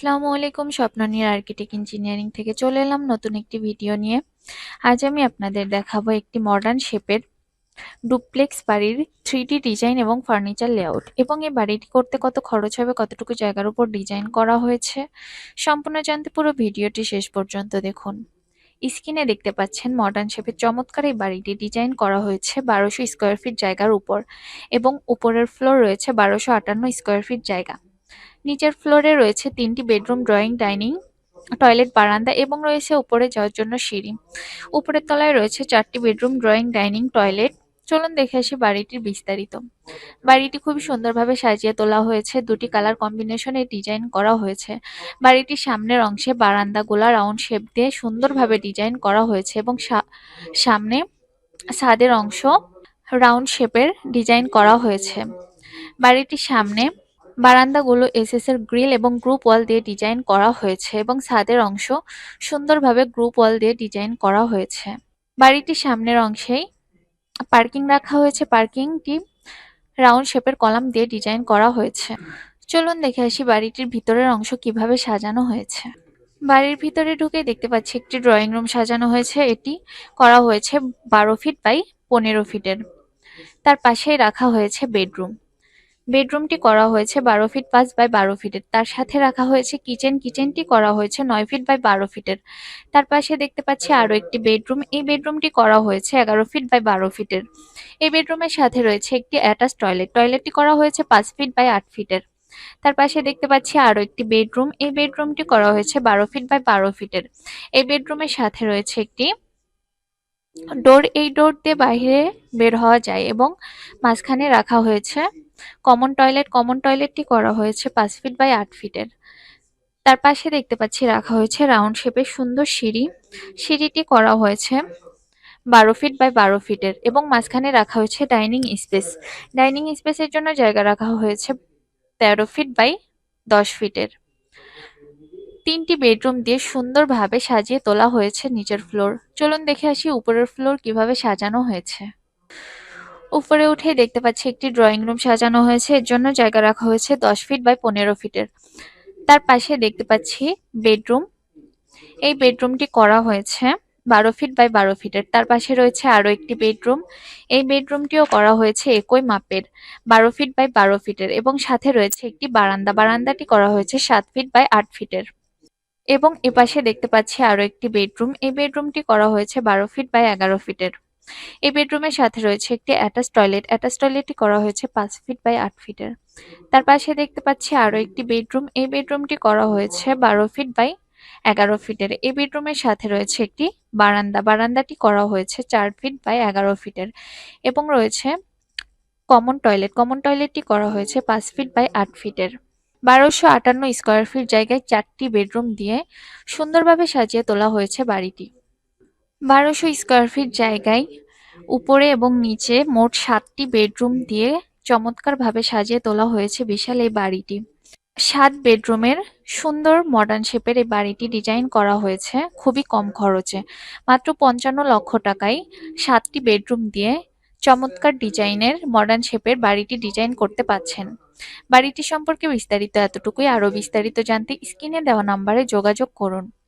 আসসালামু আলাইকুম, Swapnanir architect engineering থেকে চলে এলাম নতুন একটি ভিডিও নিয়ে। আজ আমি আপনাদের দেখাবো একটি মডার্ন শেপের ডুপ্লেক্স বাড়ির থ্রি ডিজাইন এবং ফার্নিচার লেআউট এবং এই বাড়িটি করতে কত খরচ হবে, কতটুকু জায়গার উপর ডিজাইন করা হয়েছে, সম্পূর্ণ জানতে পুরো ভিডিওটি শেষ পর্যন্ত দেখুন। স্ক্রিনে দেখতে পাচ্ছেন মডার্ন শেপের চমৎকার এই বাড়িটি ডিজাইন করা হয়েছে বারোশো স্কোয়ার ফিট জায়গার উপর এবং উপরের ফ্লোর রয়েছে বারোশো আটান্ন স্কোয়ার ফিট জায়গা। নিচের ফ্লোরে রয়েছে তিনটি বেডরুম, ড্রয়িং, ডাইনিং, টয়লেট, বারান্দা এবং রয়েছে উপরে যাওয়ার জন্য সিঁড়ি। উপরের তলায় রয়েছে চারটি বেডরুম, ড্রয়িং, ডাইনিং, টয়লেট। চলুন দেখে আসি বাড়িটির বিস্তারিত। বাড়িটি খুবই সুন্দরভাবে সাজিয়ে তোলা হয়েছে। দুটি কালার কম্বিনেশনে ডিজাইন করা হয়েছে। বাড়িটির সামনের অংশে বারান্দাগুলা রাউন্ড শেপ দিয়ে সুন্দরভাবে ডিজাইন করা হয়েছে এবং সামনে ছাদের অংশ রাউন্ড শেপের ডিজাইন করা হয়েছে। বাড়িটির সামনে বারান্দাগুলো এর গ্রিল এবং গ্রুপ ওয়াল দিয়ে ডিজাইন করা হয়েছে এবং ছাদের অংশ সুন্দরভাবে গ্রুপ ওয়াল দিয়ে ডিজাইন করা হয়েছে। বাড়িটির সামনের অংশেই পার্কিং রাখা হয়েছে। পার্কিংটি রাউন্ড শেপের কলাম দিয়ে ডিজাইন করা হয়েছে। চলুন দেখে আসি বাড়িটির ভিতরের অংশ কীভাবে সাজানো হয়েছে। বাড়ির ভিতরে ঢুকে দেখতে পাচ্ছি একটি ড্রয়িং রুম সাজানো হয়েছে। এটি করা হয়েছে বারো ফিট বাই পনেরো ফিটের তার পাশেই রাখা হয়েছে বেডরুম বেডরুমটি করা হয়েছে বারো ফিট পাঁচ বাই বারো ফিটের। তার সাথে রাখা হয়েছে কিচেন। কিচেনটি করা হয়েছে নয় ফিট বাই বারো ফিটের। তার পাশে দেখতে পাচ্ছি আরও একটি বেডরুম। এই বেডরুমটি করা হয়েছে এগারো ফিট বাই বারো ফিটের। এই বেডরুমের সাথে রয়েছে একটি অ্যাটাচ টয়লেট। টয়লেটটি করা হয়েছে পাঁচ ফিট বাই আট ফিটের। তার পাশে দেখতে পাচ্ছি আরও একটি বেডরুম। এই বেডরুমটি করা হয়েছে বারো ফিট বাই বারো ফিটের। এই বেডরুমের সাথে রয়েছে একটি ডোর। এই ডোর দিয়ে বাইরে বের হওয়া যায় এবং মাঝখানে রাখা হয়েছে কমন টয়লেট কমন টয়লেটটি করা হয়েছে পাঁচ ফিট বাই আট ফিটের তার পাশে দেখতে পাচ্ছি রাখা হয়েছে রাউন্ড শেপের সুন্দর সিঁড়ি। সিঁড়িটি করা হয়েছে বারো ফিট বাই বারো ফিটের এবং মাঝখানে রাখা হয়েছে ডাইনিং স্পেস ডাইনিং স্পেসের জন্য জায়গা রাখা হয়েছে তেরো ফিট বাই দশ ফিটের তিনটি বেডরুম দিয়ে সুন্দরভাবে সাজিয়ে তোলা হয়েছে নিচের ফ্লোর চলুন দেখে আসি উপরের ফ্লোর কীভাবে সাজানো হয়েছে। উপরে উঠে দেখতে পাচ্ছি একটি ড্রয়িং রুম সাজানো হয়েছে। এর জন্য জায়গা রাখা হয়েছে দশ ফিট বাই পনেরো ফিটের। তার পাশে দেখতে পাচ্ছি বেডরুম। এই বেডরুমটি করা হয়েছে বারো ফিট বাই বারো ফিটের। তার পাশে রয়েছে আরও একটি বেডরুম। এই বেডরুমটিও করা হয়েছে একই মাপের, বারো ফিট বাই বারো ফিটের এবং সাথে রয়েছে একটি বারান্দা। বারান্দাটি করা হয়েছে সাত ফিট বাই আট ফিটের। এবং এপাশে দেখতে পাচ্ছি আরও একটি বেডরুম। এই বেডরুমটি করা হয়েছে বারো ফিট বাই এগারো ফিটের। এই বেডরুমের সাথে রয়েছে একটি অ্যাটাচ টয়লেট। অ্যাটাচ টয়লেটটি করা হয়েছে পাঁচ ফিট বাই আট ফিটের। তার পাশে দেখতে পাচ্ছি আরও একটি বেডরুম। এই বেডরুমটি করা হয়েছে বারো ফিট বাই এগারো ফিটের। এই বেডরুমের সাথে রয়েছে একটি বারান্দা। বারান্দাটি করা হয়েছে চার ফিট বাই এগারো ফিটের এবং রয়েছে কমন টয়লেট। কমন টয়লেটটি করা হয়েছে পাঁচ ফিট বাই আট ফিটের। বারোশো আটান্ন স্কোয়ার ফিট জায়গায় চারটি বেডরুম দিয়ে সুন্দরভাবে সাজিয়ে তোলা হয়েছে বাড়িটি। বারোশো স্কোয়ার ফিট জায়গায়, উপরে এবং নিচে মোট সাতটি বেডরুম দিয়ে চমৎকারভাবে সাজিয়ে তোলা হয়েছে বিশাল এই বাড়িটি। সাত বেডরুমের সুন্দর মডার্ন শেপের এই বাড়িটি ডিজাইন করা হয়েছে খুবই কম খরচে। মাত্র পঞ্চান্ন লক্ষ টাকায় সাতটি বেডরুম দিয়ে চমৎকার ডিজাইনের মডার্ন শেপের বাড়িটি ডিজাইন করতে পাচ্ছেন। বাড়িটি সম্পর্কে বিস্তারিত এতটুকুই। আরও বিস্তারিত জানতে স্ক্রিনে দেওয়া নাম্বারে যোগাযোগ করুন।